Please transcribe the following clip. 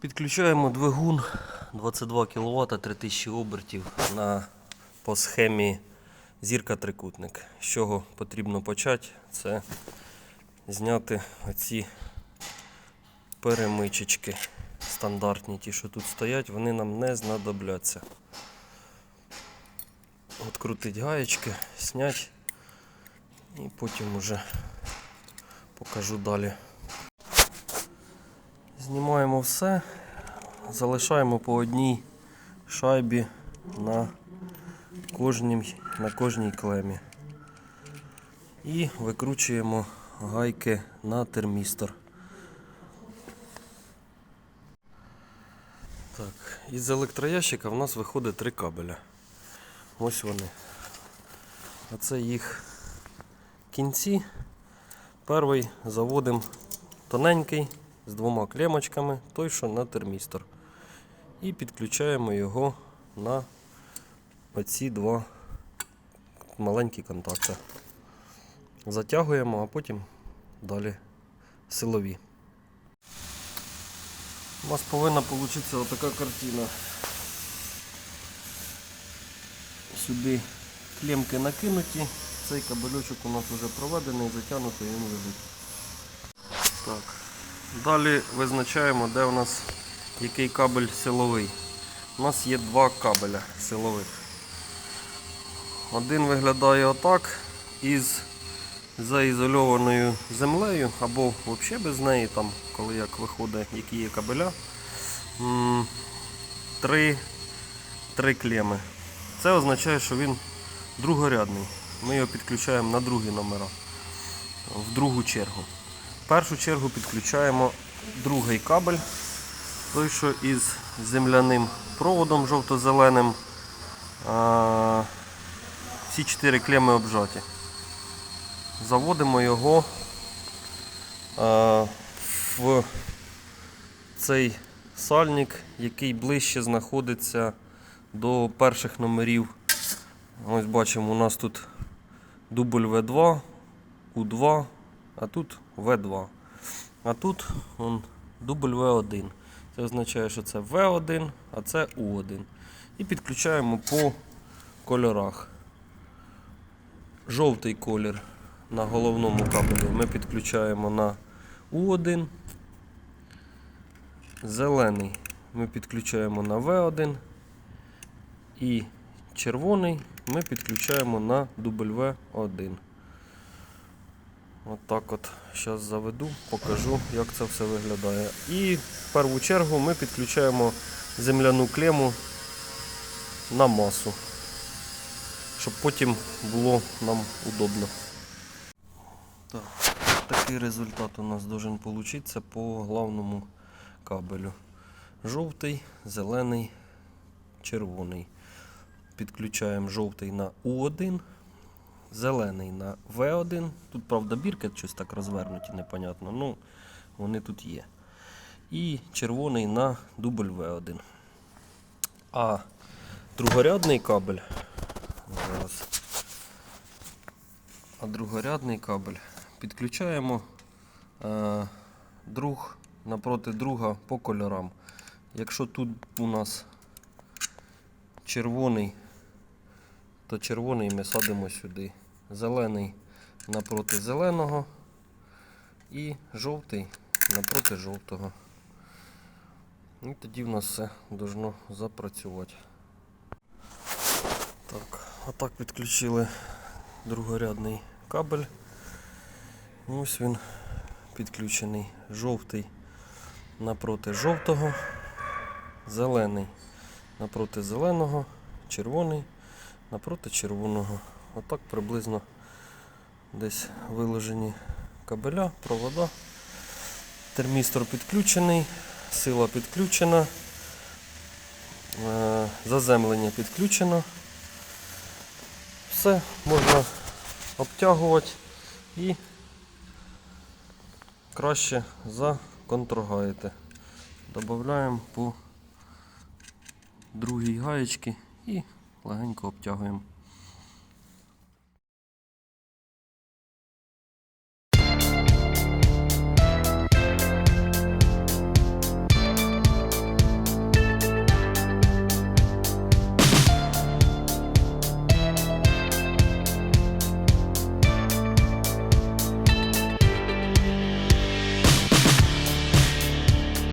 Підключаємо двигун 22 кВт 3000 обертів на, по схемі зірка трикутник. З чого потрібно почати? Це зняти оці перемичечки стандартні, ті, що тут стоять, вони нам не знадобляться. Открутить гаєчки, снять і потім уже покажу далі. Знімаємо все, залишаємо по одній шайбі на кожній, на кожній клемі. І викручуємо гайки на термістор. Так, із електроящика в нас виходить три кабеля. Ось вони. А це їх кінці. Перший заводимо тоненький з двома клемочками, той, що на термістор. І підключаємо його на оці два маленькі контакти. Затягуємо, а потім далі силові. У нас повинна вийти отака картина. Сюди клемки накинуті, цей кабельочок у нас вже проведений, затягнутий він лежить. Так. Далі визначаємо, де у нас який кабель силовий. У нас є два кабеля силових. Один виглядає отак із заізольованою землею або взагалі без неї, там, коли як виходить, які є кабеля. Три, три клеми. Це означає, що він другорядний. Ми його підключаємо на другі номера, в другу чергу. В першу чергу підключаємо другий кабель, той, що із земляним проводом жовто-зеленим. Всі чотири клеми обжаті. Заводимо його в цей сальник, який ближче знаходиться до перших номерів. Ось бачимо, у нас тут дубль В2, У2, а тут В2. А тут он, дубль В1. Це означає, що це В1, а це У1. І підключаємо по кольорах. Жовтий колір на головному кабелі ми підключаємо на У1. Зелений ми підключаємо на В1. І червоний ми підключаємо на W1. От так от зараз заведу, покажу, як це все виглядає. І в першу чергу ми підключаємо земляну клему на масу, щоб потім було нам удобно. Так, такий результат у нас должен получитися по главному кабелю. Жовтий, зелений, червоний. Підключаємо жовтий на У1, зелений на В1. Тут, правда, бірки щось так розвернуті, непонятно. Ну, вони тут є. І червоний на дубль В1. А другорядний кабель. Зараз. А другорядний кабель підключаємо е, друг напроти друга по кольорам. Якщо тут у нас червоний, то червоний ми садимо сюди. Зелений напроти зеленого і жовтий напроти жовтого. І тоді в нас все должно запрацювати. Так, отак підключили другорядний кабель. Ось він підключений жовтий напроти жовтого, зелений напроти зеленого, червоний напроти червоного. Отак приблизно десь виложені кабеля, провода. Термістор підключений, сила підключена, е, заземлення підключено. Все можна обтягувати і краще законтрогаєте. Додаємо по другій гаєчки і легенько обтягуємо.